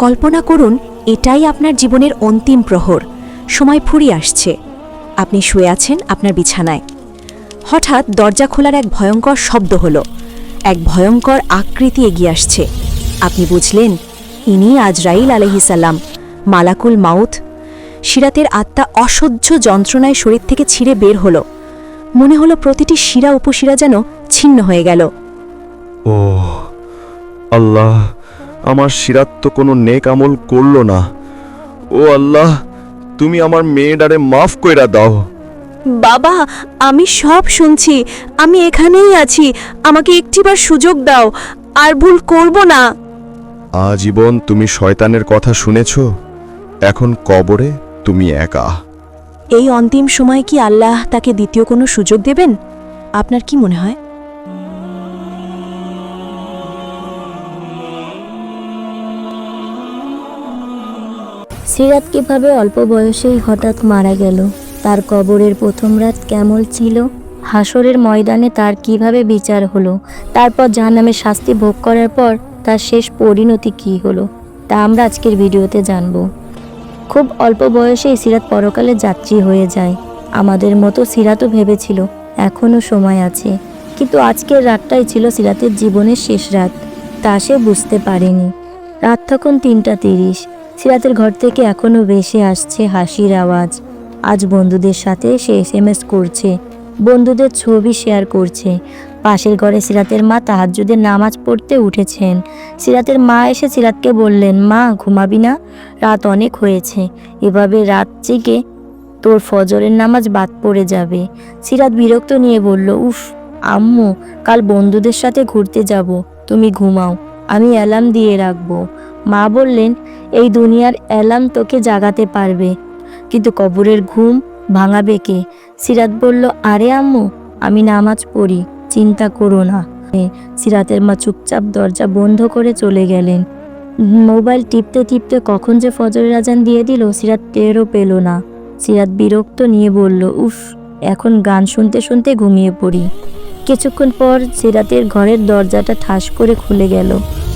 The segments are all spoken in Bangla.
কল্পনা করুন, এটাই আপনার জীবনের অন্তিম প্রহর। সময় ফুরিয়ে আসছে। আপনি শুয়ে আছেন আপনার বিছানায়। হঠাৎ দরজা খোলার এক ভয়ঙ্কর শব্দ হলো। এক ভয়ঙ্কর আকৃতি এগিয়ে আসছে। আপনি বুঝলেন, ইনি আজরাইল আলহিসাল্লাম মালাকুল মাউথ সিরাতের আত্মা অসহ্য যন্ত্রণায় শরীর থেকে ছিঁড়ে বের হলো। মনে হলো প্রতিটি শিরা উপশিরা যেন ছিন্ন হয়ে গেল। ও, আল্লাহ আমার সিরাত তো কোনো নেক আমল করল না। ও আল্লাহ তুমি আমার মেয়েডারে মাফ কইরা দাও। বাবা আমি সব শুনছি। আমি এখানেই আছি। আমাকে একটিবার সুযোগ দাও। আর ভুল করব না। আজীবন তুমি শয়তানের কথা শুনেছ। এখন কবরে তুমি একা। এই অন্তিম সময় কি আল্লাহ তাকে দ্বিতীয় কোনো সুযোগ দেবেন? আপনার কি মনে হয়? সিরাত কীভাবে অল্প বয়সেই হঠাৎ মারা গেল? তার কবরের প্রথম রাত কেমন ছিল? হাসরের ময়দানে তার কীভাবে বিচার হলো? তারপর জাহান্নামের শাস্তি ভোগ করার পর তার শেষ পরিণতি কী হলো? তা আমরা আজকের ভিডিওতে জানব। খুব অল্প বয়সেই সিরাত পরকালে যাত্রী হয়ে যায়। আমাদের মতো সিরাতও ভেবেছিল, এখনও সময় আছে। কিন্তু আজকের রাতটাই ছিল সিরাতের জীবনের শেষ রাত। তা সে বুঝতে পারেনি। রাত তখন তিনটা তিরিশ। সিরাতের ঘর থেকে এখনও ভেসে আসছে হাসির আওয়াজ। আজ বন্ধুদের সাথে সে এস এম এস করছে। বন্ধুদের ছবি শেয়ার করছে। পাশের ঘরে সিরাতের মা তাহাজ্জুদের নামাজ পড়তে উঠেছেন। সিরাতের মা এসে সিরাতকে বললেন, মা, ঘুমাবি না? রাত অনেক হয়েছে। এভাবে রাত জেগে তোর ফজরের নামাজ বাদ পড়ে যাবে। সিরাত বিরক্ত নিয়ে বলল, উফ, আম্মু, কাল বন্ধুদের সাথে ঘুরতে যাব। তুমি ঘুমাও। আমি অ্যালার্ম দিয়ে রাখব। মা বললেন, এই দুনিয়ার অ্যালার্ম তোকে জাগাতে পারবে। কিন্তু কবরের ঘুম ভাঙাবে কে? সিরাত বলল, আরে আম্মু, আমি নামাজ পড়ি, চিন্তা করো না। সিরাতের মা চুপচাপ দরজা বন্ধ করে চলে গেলেন। মোবাইল টিপতে টিপতে কখন যে ফজরের আজান দিয়ে দিল, সিরাত টেরও পেল না। সিরাত বিরক্ত নিয়ে বলল, উফ, এখন গান শুনতে শুনতে ঘুমিয়ে পড়ি। কিছুক্ষণ পর সিরাতের ঘরের দরজাটা ঠাস করে খুলে গেল।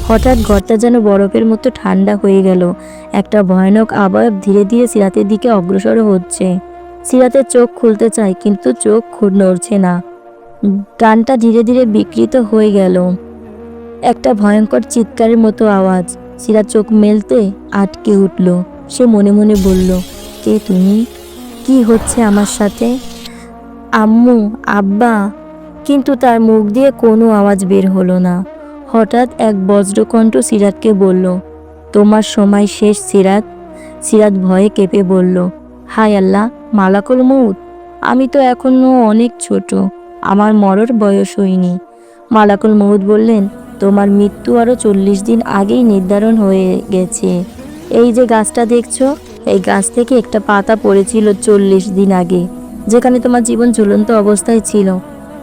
হঠাৎ ঘরটা যেন বরফের মতো ঠান্ডা হয়ে গেল। একটা ভয়ানক আবয়ব ধীরে ধীরে সিরাতের দিকে অগ্রসর হচ্ছে। সিরাতের চোখ খুলতে চায়, কিন্তু চোখ নড়ছে না। গানটা ধীরে ধীরে বিকৃত হয়ে গেল। একটা ভয়ঙ্কর চিৎকারের মতো আওয়াজ। সিরাত চোখ মেলতে আটকে উঠল। সে মনে মনে বলল, কে তুমি? কি হচ্ছে আমার সাথে? আম্মু, আব্বা। কিন্তু তার মুখ দিয়ে কোনো আওয়াজ বের হলো না। হঠাৎ এক বজ্রকণ্ঠ সিরাতকে বলল, তোমার সময় শেষ, সিরাত। সিরাত ভয়ে কেঁপে বলল, হায় আল্লাহ, মালাকুল মৌত আমি তো এখনও অনেক ছোট, আমার মরর বয়স হয়নি। মালাকুল মৌত বললেন, তোমার মৃত্যু আরও চল্লিশ দিন আগেই নির্ধারণ হয়ে গেছে। এই যে গাছটা দেখছ, এই গাছ থেকে একটা পাতা পড়েছিল চল্লিশ দিন আগে, যেখানে তোমার জীবন ঝুলন্ত অবস্থায় ছিল।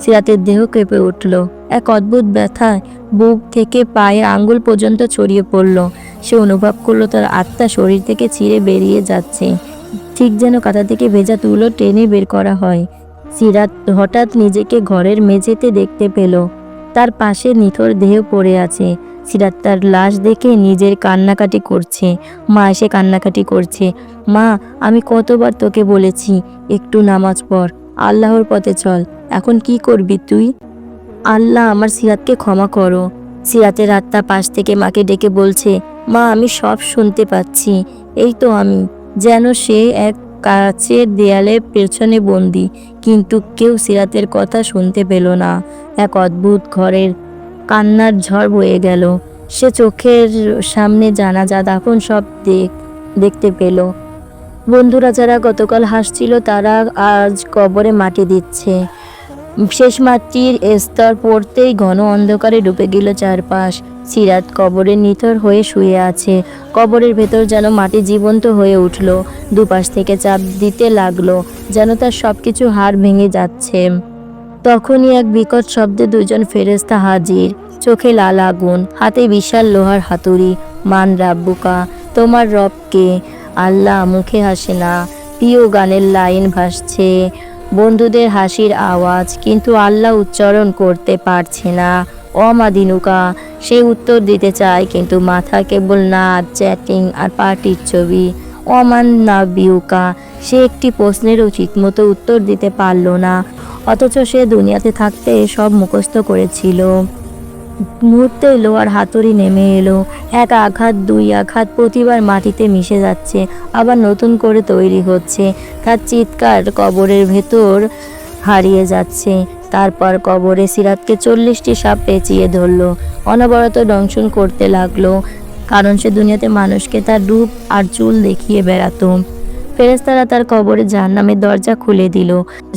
সিরাতের দেহ কেঁপে উঠল। এক অদ্ভুত ব্যথায় বুক থেকে পায়ে আঙ্গুল পর্যন্ত ছড়িয়ে পড়ল। সে অনুভব করল তার আত্মা শরীর থেকে ছিঁড়ে বেরিয়ে যাচ্ছে। ঠিক যেন কাঁথা থেকে ভেজা তুলো টেনে বের করা হয়। সিরাত হঠাৎ নিজেকে ঘরের মেঝেতে দেখতে পেল। তার পাশে নিথর দেহ পড়ে আছে। সিরাত তার লাশ দেখে নিজের কান্নাকাটি করছে। মা এসে কান্নাকাটি করছে। মা, আমি কতবার তোকে বলেছি, একটু নামাজ পড়। আল্লাহর পথে চল। এখন কি করবি তুই? আল্লাহ আমার সিরাতকে ক্ষমা করো। সিরাতের আত্মা পাশ থেকে মাকে ডেকে বলছে, মা, আমি সব শুনতে পাচ্ছি। এই তো আমি। যেন সে এক কাছের দেয়ালের পেছনে বন্দি, কিন্তু কেউ সিরাতের কথা শুনতে পেল না। এক অদ্ভুত ঘরের কান্নার ঝড় বয়ে গেল। সে চোখের সামনে জানাজা দাফন সব দেখ, দেখতে পেল। বন্ধুরা যারা গতকাল হাসছিল, তারা আজ কবরে মাটি দিচ্ছে। শেষ মাটির স্তর পড়তেই ঘন অন্ধকারে ডুবে গেল চারপাশ। সিরাত কবরে নিথর হয়ে শুয়ে আছে। কবরের ভেতর যেন মাটি জীবন্ত হয়ে উঠল। দুপাশ থেকে চাপ দিতে লাগল, যেন তার সব কিছু হাড় ভেঙে যাচ্ছে। তখনই এক বিকট শব্দে দুজন ফেরেস্তা হাজির। চোখে লাল আগুন, হাতে বিশাল লোহার হাতুড়ি। মান রাব্বুকা, তোমার রবকে আল্লাহ মুখে হাসে না, প্রিয় গানের লাইন ভাসছে। বন্ধুদের হাসির আওয়াজ কিন্তু আল্লাহ উচ্চারণ করতে পারছে না। অমাদিনুকা সে উত্তর দিতে চায় কিন্তু মাথা কেবল নাচ, চ্যাটিং আর পার্টির ছবি। অমান নাবিউকা, সে একটি প্রশ্নেরও ঠিকমতো উত্তর দিতে পারল না, অথচ সে দুনিয়াতে থাকতে সব মুখস্থ করেছিল। মুহূর্তে লোহার হাতুড়ি নেমে এলো। এক আঘাত, দুই আঘাত প্রতিবার মাটিতে মিশে যাচ্ছে, আবার নতুন করে তৈরি হচ্ছে। তার চিৎকার কবরের ভেতর হারিয়ে যাচ্ছে। তারপর কবরে সিরাতকে চল্লিশটি সাপ পেঁচিয়ে ধরলো। অনবরত দংশন করতে লাগল, কারণ সে দুনিয়াতে মানুষকে তার রূপ আর চুল দেখিয়ে বেড়াতো। ফেরেস্তারা তার কবরে জাহান্নামের দরজা খুলে দিল।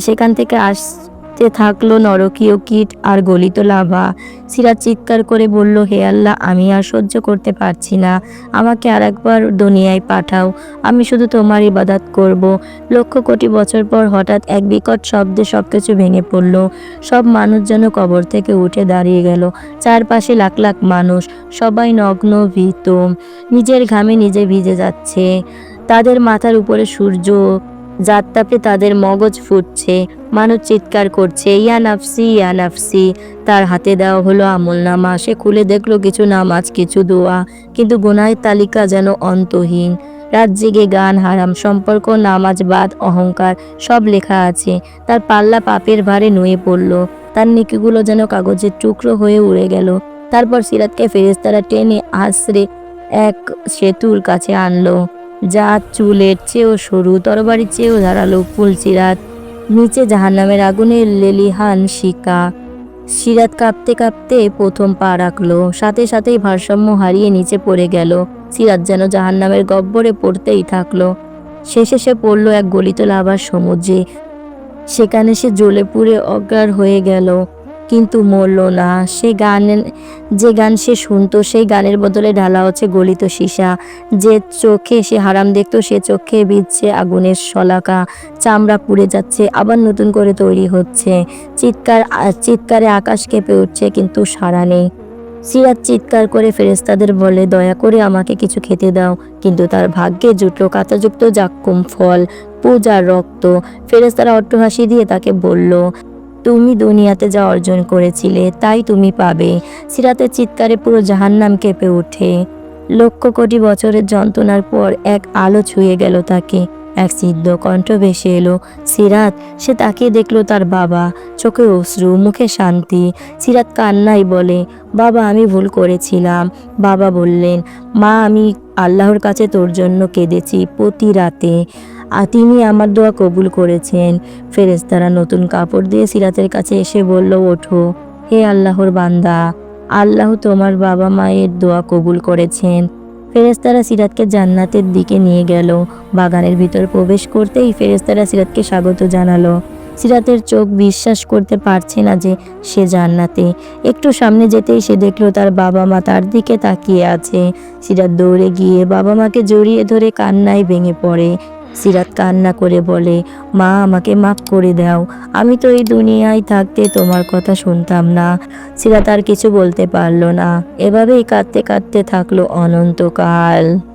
সেখান থেকে আসতে থাকল নরকীয় কীট আর গলিত লাভা। সিরাজ চিৎকার করে বলল, হে আল্লাহ, আমি আর সহ্য করতে পারছি না। আমাকে আর একবার দুনিয়ায় পাঠাও। আমি শুধু তোমার ইবাদাত করব। লক্ষ কোটি বছর পর হঠাৎ এক বিকট শব্দে সব কিছু ভেঙে পড়ল। সব মানুষ যেন কবর থেকে উঠে দাঁড়িয়ে গেল। চারপাশে লাখ লাখ মানুষ, সবাই নগ্ন, ভীত। নিজের ঘামে নিজে ভিজে যাচ্ছে। তাদের মাথার উপরে সূর্য যার তাপে তাদের মগজ ফুটছে, মানুষ চিৎকার করছে, ইয়া নাফসি ইয়া নাফসি। তার হাতে দেওয়া হলো আমল নামা। সে খুলে দেখল, কিছু নামাজ, কিছু দোয়া, কিন্তু গুনাহের তালিকা যেন অন্তহীন। রাত জেগে গান, হারাম সম্পর্ক, নামাজ বাদ, অহংকার, সব লেখা আছে। তার পাল্লা পাপের ভারে নুয়ে পড়ল। তার নিকিগুলো যেন কাগজের টুকরো হয়ে উড়ে গেল। তারপর সিরাতকে ফেরেস্তারা টেনে আশ্রে এক সেতুর কাছে আনলো। যা চুলের চেয়েও সরু, তরবারির চেয়েও ধারালো ফুলচিরাত নিচে জাহান্নামের আগুনের লেলিহান শিকা। সিরাত কাঁপতে কাঁপতে প্রথম পা রাখল, সাথে সাথেই ভারসাম্য হারিয়ে নিচে পড়ে গেল। সিরাত যেন জাহান্নামের গব্বরে পড়তেই থাকল। শেষে সে পড়ল এক গলিত লাভার সমুদ্রে। সেখানে সে জ্বলে পুড়ে অজ্ঞার হয়ে গেল। কিন্তু মরল না। সে গান যে গান সে শুনতো, সেই গানের বদলে ঢালা হচ্ছে গলিত সীসা। যে চোখে সে হারাম দেখতো, সে চোখে বিচ্ছে আগুনের শলাকা। চামড়া পুড়ে যাচ্ছে, আবার নতুন করে তৈরি হচ্ছে। চিৎকার, চিৎকারে আকাশ কেঁপে উঠছে, কিন্তু সাড়া নেই। সিরাত চিৎকার করে ফেরেস্তাদের বলে, দয়া করে আমাকে কিছু খেতে দাও। কিন্তু তার ভাগ্যে জুটলো কাঁচাযুক্ত জাক্কুম ফল, পূজার রক্ত। ফেরেস্তারা অট্টহাসি দিয়ে তাকে বলল তুমি দুনিয়াতে যা অর্জন করেছিলে, তাই তুমি পাবে। সিরাতের চিৎকারে পুরো জাহান্নাম কেঁপে ওঠে। লক্ষ কোটি বছরের যন্ত্রণার পর এক আলো ছুঁয়ে গেল তাকে। এক সিদ্ধ কণ্ঠ ভেসে এলো, সিরাত! সে তাকিয়ে দেখল তার বাবা। চোখে অশ্রু, মুখে শান্তি। সিরাত কান্নাই বলে, বাবা, আমি ভুল করেছিলাম। বাবা বললেন, মা, আমি আল্লাহর কাছে তোর জন্য কেঁদেছি প্রতি রাতে। আর তিনি আমার দোয়া কবুল করেছেন। ফেরেশতারা নতুন কাপড় দিয়ে সিরাতের কাছে এসে বলল, ওঠো, হে আল্লাহর বান্দা, আল্লাহ তোমার বাবা মায়ের দোয়া কবুল করেছেন। ফেরেশতারা সিরাতকে জান্নাতের দিকে নিয়ে গেল। বাগানের ভিতর প্রবেশ করতেই ফেরেশতারা সিরাতকে স্বাগত জানালো। সিরাতের চোখ বিশ্বাস করতে পারছে না যে সে জান্নাতে। একটু সামনে যেতেই সে দেখল তার বাবা মা তার দিকে তাকিয়ে আছে। সিরাত দৌড়ে গিয়ে বাবা মাকে জড়িয়ে ধরে কান্নায় ভেঙে পড়ে। সিরাত কান্না করে বলে, মা, আমাকে মাফ করে দাও। আমি তো এই দুনিয়ায় থাকতে তোমার কথা শুনতাম না। সিরাত আর কিছু বলতে পারল না। এভাবেই কাঁদতে কাঁদতে থাকল অনন্তকাল।